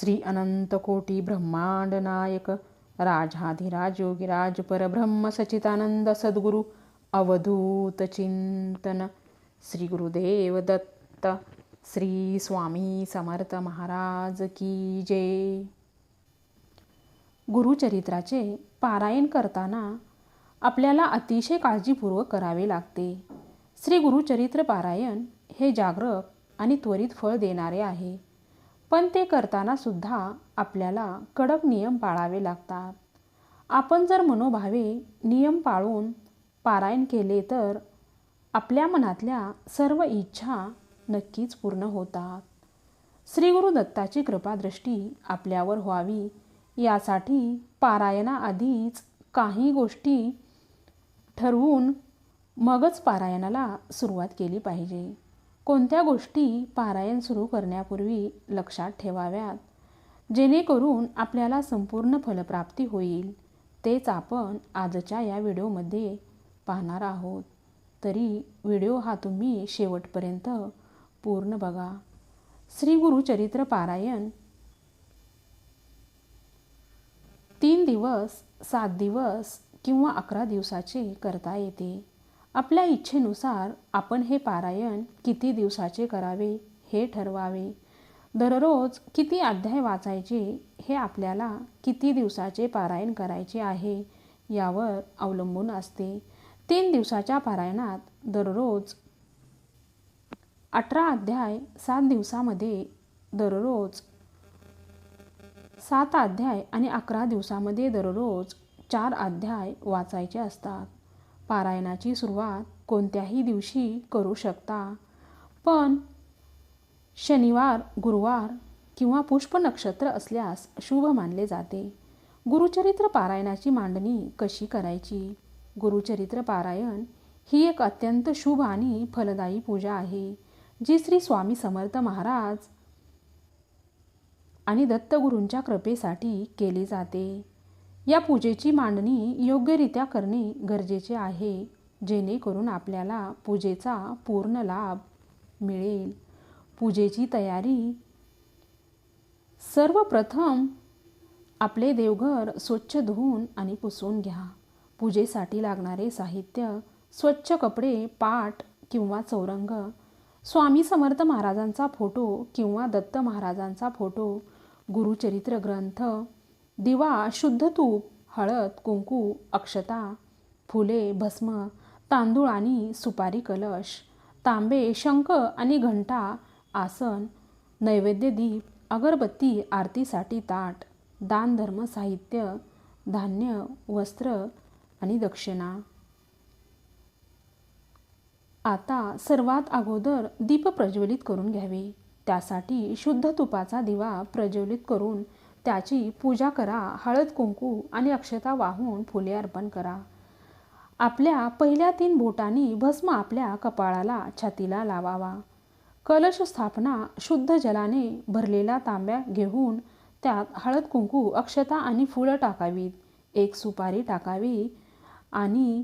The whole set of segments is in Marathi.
श्री अनंतकोटी ब्रह्मांड नायक राजाधिराज योगीराज परब्रह्म सचितानंद सद्गुरु अवधूत चिंतन श्री गुरुदेव दत्त श्री स्वामी समर्थ महाराज की जय. गुरुचरित्राचे पारायण करताना आपल्याला अतिशय काळजीपूर्वक करावे लागते. श्री गुरुचरित्र पारायण हे जागरक आणि त्वरित फळ देणारे आहे. पण ते करताना सुद्धा आपल्याला कडक नियम पाळावे लागतात. आपण जर मनोभावे नियम पाळून पारायण केले तर आपल्या मनातल्या सर्व इच्छा नक्कीच पूर्ण होतात. श्री गुरु दत्ताची कृपादृष्टी आपल्यावर व्हावी यासाठी पारायणाआधीच काही गोष्टी ठरवून मगच पारायणाला सुरुवात केली पाहिजे. कोणत्या गोष्टी पारायण सुरू करण्यापूर्वी लक्षात ठेवाव्यात? जेणेकरून आपल्याला संपूर्ण फलप्राप्ती होईल. तेच आपण आजच्या या व्हिडिओमध्ये पाहणार आहोत. तरी व्हिडिओ हा तुम्ही शेवटपर्यंत पूर्ण बघा. श्री गुरुचरित्र पारायण. तीन दिवस सात दिवस किंवा अकरा दिवसाचे करता येते. आपल्या इच्छेनुसार आपण हे पारायण किती दिवसाचे करावे हे ठरवावे? दररोज किती अध्याय वाचायचे हे आपल्याला किती दिवसाचे पारायण करायचे आहे यावर अवलंबून असते. तीन दिवसाच्या पारायणात दररोज अठरा अध्याय सात दिवसामध्ये दररोज सात अध्याय आणि अकरा दिवसामध्ये दररोज चार अध्याय वाचायचे असतात. पारायणाची सुरुवात कोणत्याही दिवशी करू शकता. पण शनिवार गुरुवार किंवा पुष्प नक्षत्र असल्यास शुभ मानले जाते. गुरुचरित्र पारायणाची मांडणी कशी करायची? गुरुचरित्र पारायण ही एक अत्यंत शुभ आणि फलदायी पूजा आहे जी श्री स्वामी समर्थ महाराज आणि दत्तगुरूंच्या कृपेसाठी केली जाते. या पूजेची मांडणी योग्यरित्या करणे गरजेचे आहे. जेणेकरून आपल्याला पूजेचा पूर्ण लाभ मिळेल. पूजेची तयारी. सर्वप्रथम आपले देवघर स्वच्छ धुवून आणि पुसून घ्या. पूजेसाठी लागणारे साहित्य स्वच्छ कपडे पाट किंवा चौरंग स्वामी समर्थ महाराजांचा फोटो किंवा दत्त महाराजांचा फोटो गुरुचरित्र ग्रंथ दिवा शुद्ध तूप हळद कुंकू अक्षता फुले भस्म तांदूळ आणि सुपारी कलश तांबे शंख आणि घंटा आसन नैवेद्य दीप अगरबत्ती आरतीसाठी ताट दानधर्म साहित्य धान्य वस्त्र आणि दक्षिणा. आता सर्वात अगोदर दीप प्रज्वलित करून घ्यावे. त्यासाठी शुद्ध तुपाचा दिवा प्रज्वलित करून त्याची पूजा करा हळद कुंकू आणि अक्षता वाहून फुले अर्पण करा. आपल्या पहिल्या तीन बोटांनी भस्म आपल्या कपाळाला छातीला लावावा. कलश स्थापना शुद्ध जलाने भरलेला तांब्या घेऊन त्यात हळद कुंकू अक्षता आणि फुलं टाकावीत. एक सुपारी टाकावी आणि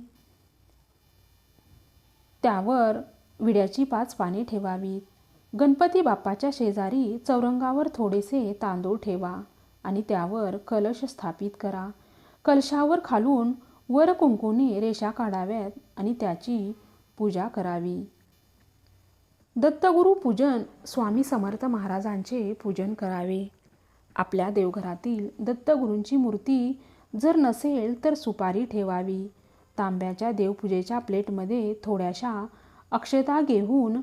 त्यावर विड्याची पाच पाने ठेवावीत. गणपती बाप्पाच्या शेजारी चौरंगावर थोडेसे तांदूळ ठेवा. आणि त्यावर कलश स्थापित करा. कलशावर खालून वर कुंकूने रेषा काढाव्यात आणि त्याची पूजा करावी. दत्तगुरु पूजन स्वामी समर्थ महाराजांचे पूजन करावे. आपल्या देवघरातील दत्तगुरूंची मूर्ती जर नसेल तर सुपारी ठेवावी. तांब्याच्या देवपूजेच्या प्लेटमध्ये थोड्याशा अक्षता घेऊन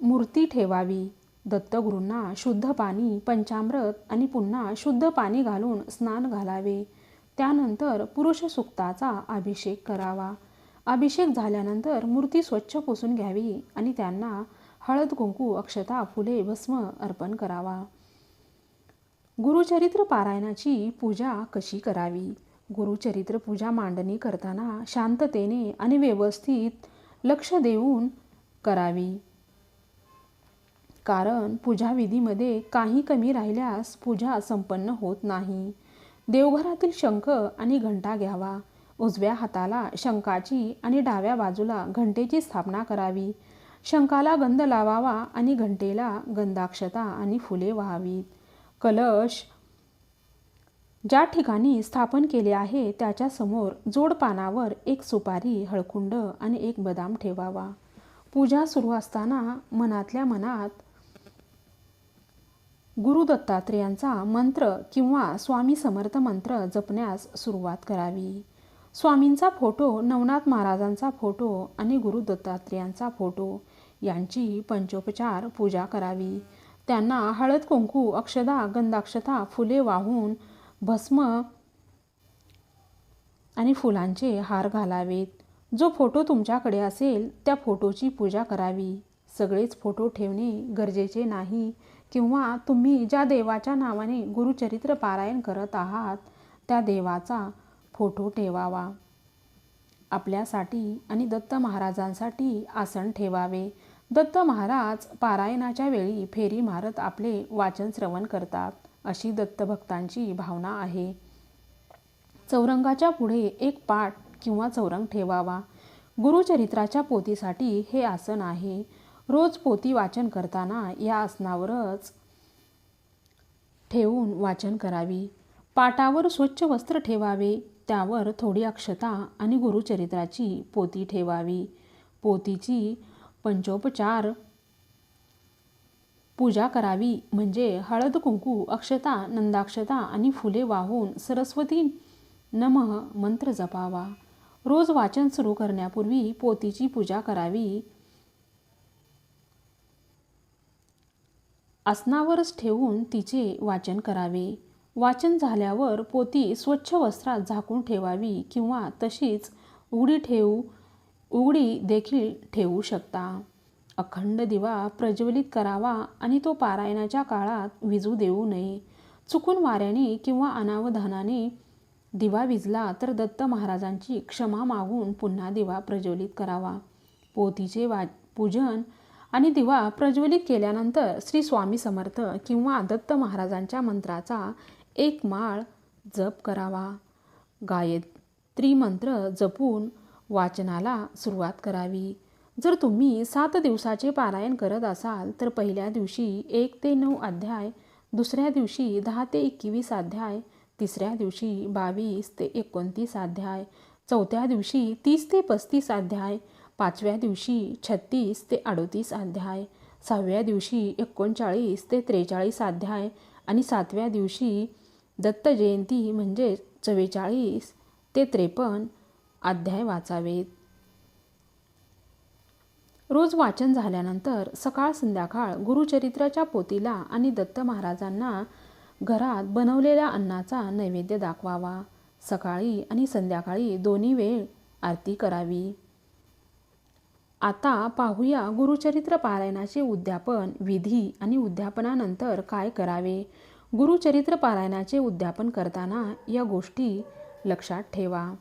मूर्ती ठेवावी. दत्तगुरूंना शुद्ध पाणी पंचामृत आणि पुन्हा शुद्ध पाणी घालून स्नान घालावे. त्यानंतर पुरुष सुक्ताचा अभिषेक करावा. अभिषेक झाल्यानंतर मूर्ती स्वच्छ पुसून घ्यावी आणि त्यांना हळद कुंकू अक्षता फुले भस्म अर्पण करावा. गुरुचरित्र पारायणाची पूजा कशी करावी? गुरुचरित्र पूजा मांडणी करताना शांततेने आणि व्यवस्थित लक्ष देऊन करावी. कारण पूजाविधीमध्ये काही कमी राहिल्यास पूजा संपन्न होत नाही. देवघरातील शंख आणि घंटा घ्यावा. उजव्या हाताला शंखाची आणि डाव्या बाजूला घंटेची स्थापना करावी. शंखाला गंध लावावा आणि घंटेला गंधाक्षता आणि फुले व्हावीत. कलश ज्या ठिकाणी स्थापन केले आहे त्याच्यासमोर जोडपानावर एक सुपारी हळकुंड आणि एक बदाम ठेवावा. पूजा सुरू असताना मनातल्या मनात गुरु दत्तात्रेयांचा मंत्र किंवा स्वामी समर्थ मंत्र जपण्यास सुरुवात करावी. स्वामींचा फोटो नवनाथ महाराजांचा फोटो आणि गुरु दत्तात्रेयांचा फोटो यांची पंचोपचार पूजा करावी. त्यांना हळद कुंकू अक्षदा गंधाक्षता फुले वाहून भस्म आणि फुलांचे हार घालावेत. जो फोटो तुमच्याकडे असेल त्या फोटोची पूजा करावी. सगळेच फोटो ठेवणे गरजेचे नाही. किंवा तुम्ही ज्या देवाच्या नावाने गुरुचरित्र पारायण करत आहात त्या देवाचा फोटो ठेवावा. आपल्यासाठी आणि दत्त महाराजांसाठी आसन ठेवावे. दत्त महाराज पारायणाच्या वेळी फेरी मारत आपले वाचन श्रवण करतात अशी दत्तभक्तांची भावना आहे. चौरंगाच्या पुढे एक पाठ किंवा चौरंग ठेवावा. गुरुचरित्राच्या पोथीसाठी हे आसन आहे. रोज पोती वाचन करताना या आसनावरच ठेवून वाचन करावी. पाटावर स्वच्छ वस्त्र ठेवावे त्यावर थोडी अक्षता आणि गुरुचरित्राची पोती ठेवावी. पोतीची पंचोपचार पूजा करावी म्हणजे हळद कुंकू अक्षता नंदाक्षता आणि फुले वाहून सरस्वती नमः मंत्र जपावा. रोज वाचन सुरू करण्यापूर्वी पोतीची पूजा करावी. आसनावरच ठेवून तिचे वाचन करावे. वाचन झाल्यावर पोती स्वच्छ वस्त्रात झाकून ठेवावी किंवा तशीच उघडी ठेवू उघडी देखील ठेवू शकता. अखंड दिवा प्रज्वलित करावा आणि तो पारायणाच्या काळात विजू देऊ नये. चुकून वाऱ्याने किंवा अनावधानाने दिवा विजला तर दत्त महाराजांची क्षमा मागून पुन्हा दिवा प्रज्वलित करावा. पोतीचे वा पूजन आणि दिवा प्रज्वलित केल्यानंतर श्री स्वामी समर्थ किंवा दत्त महाराजांच्या मंत्राचा एक माळ जप करावा. गायत्री मंत्र जपून वाचनाला सुरुवात करावी. जर तुम्ही सात दिवसाचे पारायण करत असाल तर पहिल्या दिवशी एक ते नऊ अध्याय दुसऱ्या दिवशी दहा ते एकवीस अध्याय तिसऱ्या दिवशी बावीस ते एकोणतीस अध्याय चौथ्या दिवशी तीस ते पस्तीस अध्याय पाचव्या दिवशी छत्तीस ते अडोतीस अध्याय सहाव्या दिवशी एकोणचाळीस ते त्रेचाळीस अध्याय आणि सातव्या दिवशी दत्त जयंती म्हणजे चव्वेचाळीस ते त्रेपन्न अध्याय वाचावेत. रोज वाचन झाल्यानंतर सकाळ संध्याकाळ गुरुचरित्राच्या पोतीला आणि दत्त महाराजांना घरात बनवलेल्या अन्नाचा नैवेद्य दाखवावा. सकाळी आणि संध्याकाळी दोन्ही वेळ आरती करावी. आता पाहूया गुरुचरित्र पारायणाचे उद्यापन विधी आणि उद्यापनानंतर काय करावे? गुरुचरित्र पारायणाचे उद्यापन करताना या गोष्टी लक्षात ठेवा.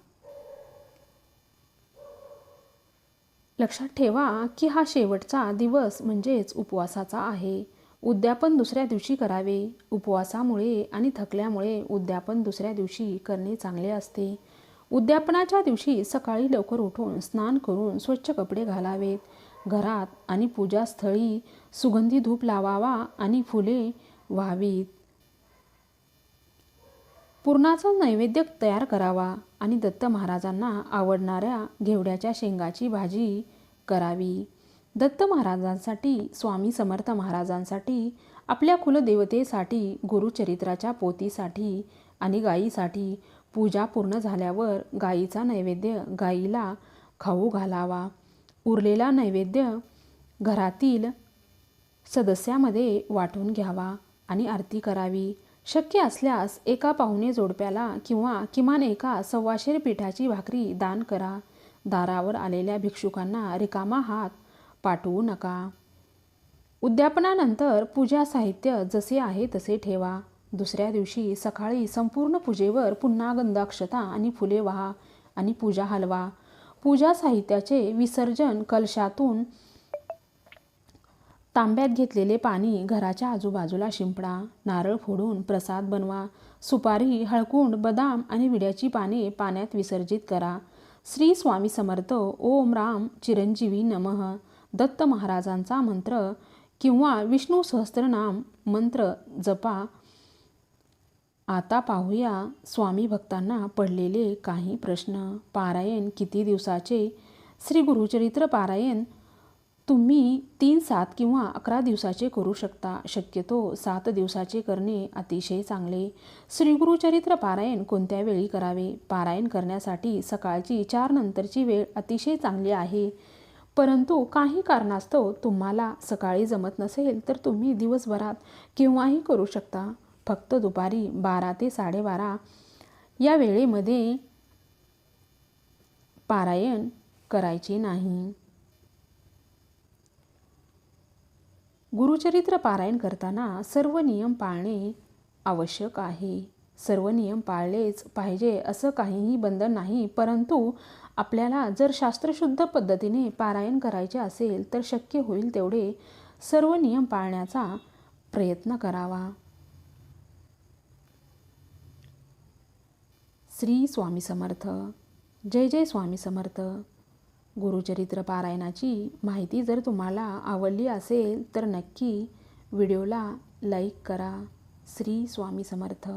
लक्षात ठेवा की हा शेवटचा दिवस म्हणजेच उपवासाचा आहे. उद्यापन दुसऱ्या दिवशी करावे. उपवासामुळे आणि थकल्यामुळे उद्यापन दुसऱ्या दिवशी करणे चांगले असते. उद्यापनाच्या दिवशी सकाळी लवकर उठून स्नान करून स्वच्छ कपडे घालावेत. घरात आणि पूजास्थळी सुगंधी धूप लावावा आणि फुले व्हावीत. पूर्णाचा नैवेद्य तयार करावा आणि दत्त महाराजांना आवडणाऱ्या घेवड्याच्या शेंगाची भाजी करावी. दत्त महाराजांसाठी स्वामी समर्थ महाराजांसाठी आपल्या कुलदेवतेसाठी गुरुचरित्राच्या पोतीसाठी आणि गायीसाठी पूजा पूर्ण झाल्यावर गायीचा नैवेद्य गायीला खाऊ घालावा. उरलेला नैवेद्य घरातील सदस्यामध्ये वाटून घ्यावा आणि आरती करावी. शक्य असल्यास एका पाहुणे जोडप्याला किंवा किमान एका सव्वाशेर पिठाची भाकरी दान करा. दारावर आलेल्या भिक्षुकांना रिकामा हात पाठवू नका. उद्यापनानंतर पूजा साहित्य जसे आहे तसे ठेवा. दुसऱ्या दिवशी सकाळी संपूर्ण पूजेवर पुन्हा गंधाक्षता आणि फुले वाहा आणि पूजा हलवा. पूजा साहित्याचे विसर्जन कलशातून तांब्यात घेतलेले पाणी घराच्या आजूबाजूला शिंपडा नारळ फोडून प्रसाद बनवा सुपारी हळकुंड बदाम आणि विड्याची पाने पाण्यात विसर्जित करा. श्री स्वामी समर्थ ओम राम चिरंजीवी नमः. दत्त महाराजांचा मंत्र किंवा विष्णू सहस्त्रनाम मंत्र जपा. आता पाहूया स्वामी भक्तांना पडलेले काही प्रश्न. पारायण किती दिवसाचे? श्री गुरुचरित्र पारायण तुम्ही तीन सात किंवा अकरा दिवसाचे करू शकता. शक्यतो सात दिवसाचे करणे अतिशय चांगले. श्री गुरुचरित्र पारायण कोणत्या वेळी करावे? पारायण करण्यासाठी सकाळची चार नंतरची वेळ अतिशय चांगली आहे. परंतु काही कारणास्तव तुम्हाला सकाळी जमत नसेल तर तुम्ही दिवसभरात केव्हाही करू शकता. फक्त दुपारी बारा ते साडेबारा या वेळेमध्ये पारायण करायचे नाही. गुरुचरित्र पारायण करताना सर्व नियम पाळणे आवश्यक आहे. सर्व नियम पाळलेच पाहिजे असं काहीही बंधन नाही परंतु आपल्याला जर शास्त्रशुद्ध पद्धतीने पारायण करायचे असेल तर शक्य होईल तेवढे सर्व नियम पाळण्याचा प्रयत्न करावा. श्री स्वामी समर्थ. जय जय स्वामी समर्थ. गुरुचरित्र पारायणाची माहिती जर तुम्हाला आवडली असेल तर नक्की व्हिडिओला लाईक करा. श्री स्वामी समर्थ.